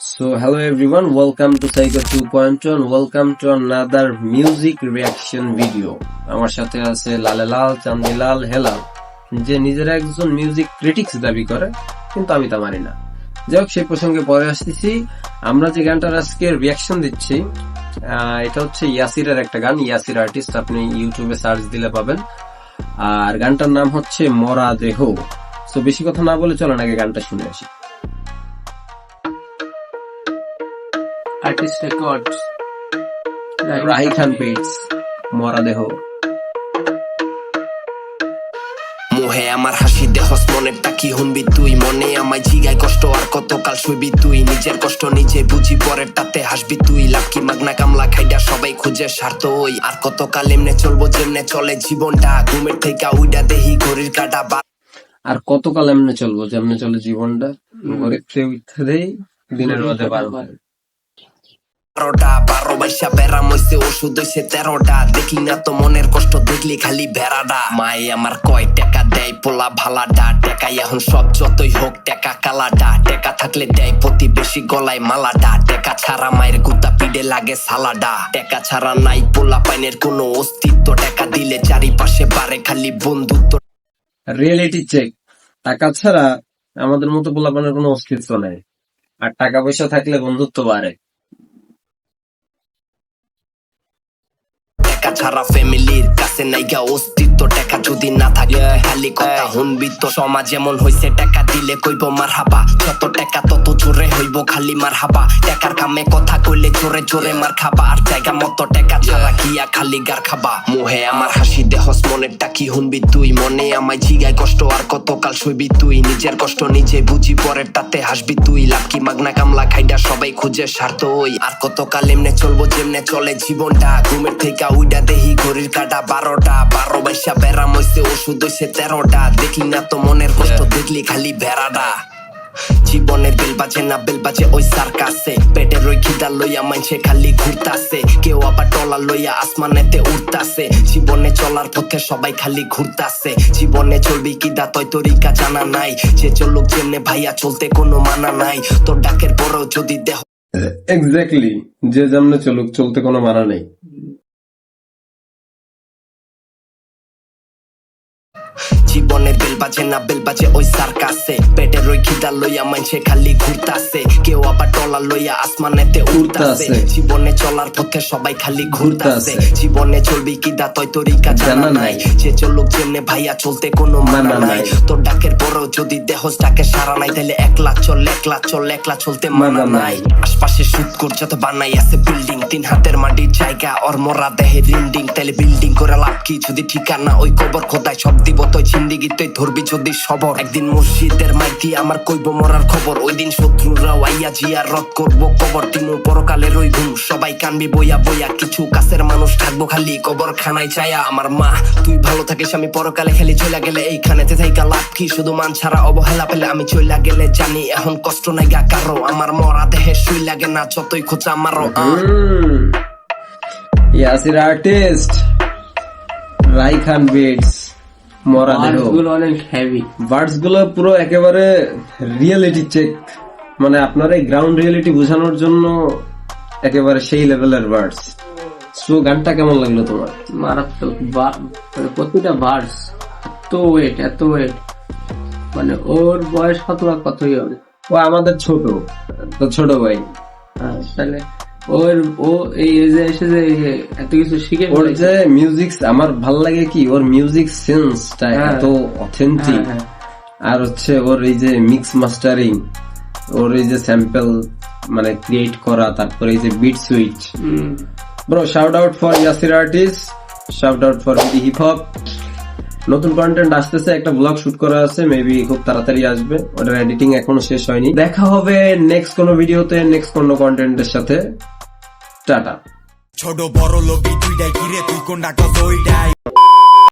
So hello everyone, welcome to Psycho 2.1, welcome to another music reaction video. আমার সাথে আছে লালে লাল চান্দিলাল হেলাল যে নিজেরা একজন মিউজিক ক্রিটিক্স দাবি করে কিন্তু আমি তা মানি না। যাই হোক সেই প্রসঙ্গে পরে আসতেছি। আমরা যে গানটার আজকে রিয়াকশন দিচ্ছি এটা হচ্ছে ইয়াসিরের একটা গান ইয়াসির আর্টিস্ট আপনি ইউটিউবে সার্চ দিলে পাবেন। আর গানটার নাম হচ্ছে মরা দেহ। তো বেশি কথা না বলে চলেন আগে গানটা শুনে আসি। Records রাহি খান পেটস মরা দেহ মোহে আমার হাসি দেহস মনেরটা কি শুনবি তুই? মনে আমায় জিগায় কষ্ট আর কতকাল শুইবি তুই? নিজের কষ্ট নিজে বুঝি পরের তাতে হাসবি তুই? লাভ কি মাগনা কামলা খাইডা সবাই খুঁজে স্বার্থ ওই। আর কতকাল এমনে চলবো যেমনে চলে জীবনটা ঘুমের থেকে উইডা দেহি ঘড়ির কাটা বা আর কতকাল এমনি চলবো যেমনি চলে জীবনটা? উঠতে দেই দিনের মধ্যে বারবার। বারোটা, বারো বাইশা বেড়াম হইছে ওষুধ হইছে তেরোটা। দেখলি না তো মনের কষ্ট, দেখলি খালি বেড়াডা মায়ে আমার কয়, টাকা দেয় পোলা ভালাডা টাকা এখন সব যতই হোক, টাকা কালাডা টাকা থাকলে দেয় প্রতিবেশী গলায় মালাডা টাকা ছাড়া মায়ের গুতা পিডে লাগে সালাডা। টাকা ছাড়া নাই পোলা পাইনের কোনো অস্তিত্ব। টাকা দিলে চারিপাশে বারে খালি বন্ধুত্ব। রিয়েলিটি চেক টাকা ছাড়া আমাদের মতো পোলাপানের কোনো অস্তিত্ব নেই। আর টাকা পয়সা থাকলে বন্ধুত্ব বাড়ে। টাকা ছাড়া ফ্যামিলির কাছে নাইগা অস্তিত্ব টাকা যদি না থাকে খালি কথা শুনবি তো সমাজ যেমন হইছে টাকা দিলে কইব মার হাবা যত টাকা তত হইব খালি মার হাবা। টাকার কামে কথা কইলে জোরে জোরে মার খাবা। আর জায়গা মতো টাকা ছাড়া কিয়া খালি গার খাবা। মোহে আমার হাসি দেহস মনের টাকি শুনবি তুই? মনে আমায় জিগায় কষ্ট, আর কতকাল শুইবি তুই? নিজের কষ্ট নিজে বুঝি পরের তাতে হাসবি তুই? লাভ কি মাগনা কামলা খাইডা সবাই খুঁজে স্বার্থ ওই আর কতকাল এমনে চলবো যেমনে চলে জীবনটা। ঘুমের থেকে উইডা দেহি, ঘড়ির কাটা বারোটা। বারো বাইশা বেড়াম হইছে, ওষুধ হইছে তেরোটা। দেখলি না তো মনের কষ্ট, দেখলি খালি ভেড়াডা জীবনের বেল বাজে না বেল বাজে ওই সার কাছে পেটের ওই খিদা লইয়া মাইছে খালি ঘুরতাছে। কেউ আবার টলা লইয়া আসমানেতে উঠতাছে জীবনে চলার পথে সবাই খালি ঘুরতাছে। জীবনে চলবি কিদা তৈ তরিকা জানা নাই। যে চলুক যেমনে ভাইয়া চলতে কোনো মানা নাই। তোর ডাকের পরেও যদি দেহ এক্স্যাক্টলি যে যেমনে চলুক, চলতে কোনো মানা নেই। বাজে না বেল বাজে ওই সার কাছে পেটের ওই খিদা লইয়া মাইছে খালি ঘুরতাছে কেউ আবার টলা লইয়া আসমানেতে উড়তাছে। জীবনে চলার পথে সবাই খালি ঘুরতাছে। জীবনে চলবি কিদা তৈ তরিকা জানা জানা নাই। যে চলুক যেমনে ভাইয়া চলতে কোনো মানা নাই। তোর ডাকের পরেও যদি দেহস ডাকে সারা নাই তাহলে একলা চল একলা চল একলা চলতে মানা নাই। আশপাশে সুদ যত বানাই আছে বিল্ডিং তিন হাতের মাটির জায়গা ওর মরা দেহে রিন্ডিং তাহলে বিল্ডিং করে লাভ কি যদি ঠিকানা ওই কবর খোদায় সব দিব তুই জিন্দিগি তুই ধরবি যদি সবর। একদিন মসজিদের মাইকি আমার কইব মরার খবর। ওই দিন শত্রুরা আইয়া জিয়া রদ করব কবর। তিমু পরকালের ওই ঘুম। সবাই কানবি বইয়া বইয়া। কিছু কাছের মানুষ থাকব খালি কবর খানায় চায়া আমার মা, তুই ভালো থাকিস, আমি পরকালে খেলি। চলে গেলে এইখানেতে থাইকা লাভ কি? শুধু মান ছাড়া অবহেলা পেলে আমি চলে গেলে জানি এখন কষ্ট নাই গা কারও। আমার মরা দেহে শুই লাগে না, যতই খোঁচা মারো। ইয়াসির আর্টিস্ট রাই খান বিটস মরা দেহ। গুলো অনেক হেভি বার্ডসগুলো পুরো একেবারে রিয়েলিটি চেক মানে আপনার এই গ্রাউন্ড রিয়েলিটি বোঝানোর জন্য একেবারে সেই লেভেলের বার্ডস সো গানটা কেমন লাগল তোমার? মারাত্মক মানে প্রতিটা ভার্স এত ওয়েট এত ওয়েট মানে ওর বয়স কত বা কতই হবে? ও আমাদের ছোট। তো ছোট ভাই। হ্যাঁ, তাহলে ওর ও এই এজে এসে যে এত কিছু শিখে ওর যে মিউজিক আমার ভালো লাগে কি? ওর মিউজিক সেন্সটা হ্যাঁ। এত অথেন্টিক হ্যাঁ, হ্যাঁ। আর হচ্ছে ওর এই যে মিক্স মাস্টারিং ওর এই যে স্যাম্পল মানে ক্রিয়েট করা তারপরে এই যে beat switch bro shout out for Yasir artist shout out for BD hip hop নতুন কন্টেন্ট আসতেছে একটা ব্লগ শুট করা আছে মেবি খুব তাড়াতাড়ি আসবে। ওটার এডিটিং এখনও শেষ হয়নি। দেখা হবে নেক্সট কোনো ভিডিওতে নেক্সট কোনো কন্টেন্টের সাথে। টাটা। ছোট বড় লোক তুই ডাই ঘিরে তুই কোনটা কস ওইটাই